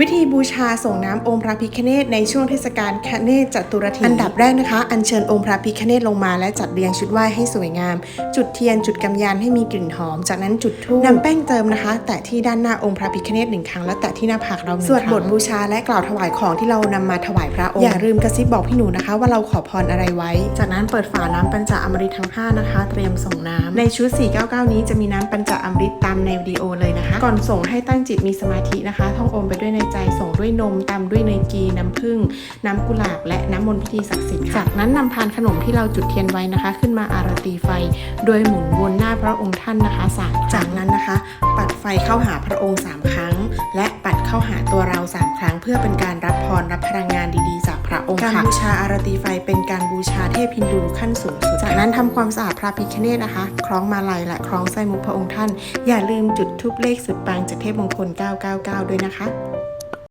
วิธีบูชาส่งน้ำองค์พระพิคเนตในช่วงเทศกาลคเนศจตุรทินอันดับแรกนะคะ อัญเชิญองค์พระพิคเนตลงมาและจัดเรียงชุดไหว้ให้สวยงาม จุดเทียนจุดกำยานให้มีกลิ่นหอม จากนั้นจุดธูปนำแป้งเติมนะคะ แตะที่ด้านหน้าองค์พระพิคเนตหนึ่งครั้งและแตะที่หน้าผากเราหนึ่งครั้งสวดบทบูชาและกล่าวถวายของที่เรานำมาถวายพระองค์อย่าลืมกระซิบบอกพี่หนูนะคะ ว่าเราขอพรอะไรไว้ จากนั้นเปิดฝาน้ำปัญจอมฤตทั้งห้านะคะ เตรียมส่งน้ำในชุด 499 นี้จะมีน้ำปัญจอมฤตตามในวิดีโอเลยนะคะ ก่อนส่งให้ตั้งจิตมีสมาธินะคะ ท่องอมไปด้วยในใจส่งด้วยนมตามด้วยเนยกีน้ำผึ้งน้ำกุหลาบ และน้ำมนต์พิธีศักดิ์สิทธิ์ค่ะจากนั้นนำพานขนมที่เราจุดเทียนไว้นะคะ ขึ้นมาอารตีไฟ โดยหมุนวนหน้าพระองค์ท่านนะคะสามจากนั้นนะคะ ปัดไฟเข้าหาพระองค์ 3 ครั้ง และปัดเข้าหาตัวเรา 3 ครั้ง เพื่อเป็นการรับพรรับพลังงานดีๆ จากพระองค์การบูชาอารตีไฟเป็นการบูชาเทพฮินดูขั้นสูงสุด จากนั้นทำความสะอาดพระพิคเนตนะคะ คล้องมาลัยและคล้องไส้มุกพระองค์ท่าน อย่าลืมจุดทุบเลขสุดปังจากเทพมงคล 999 ด้วยนะคะ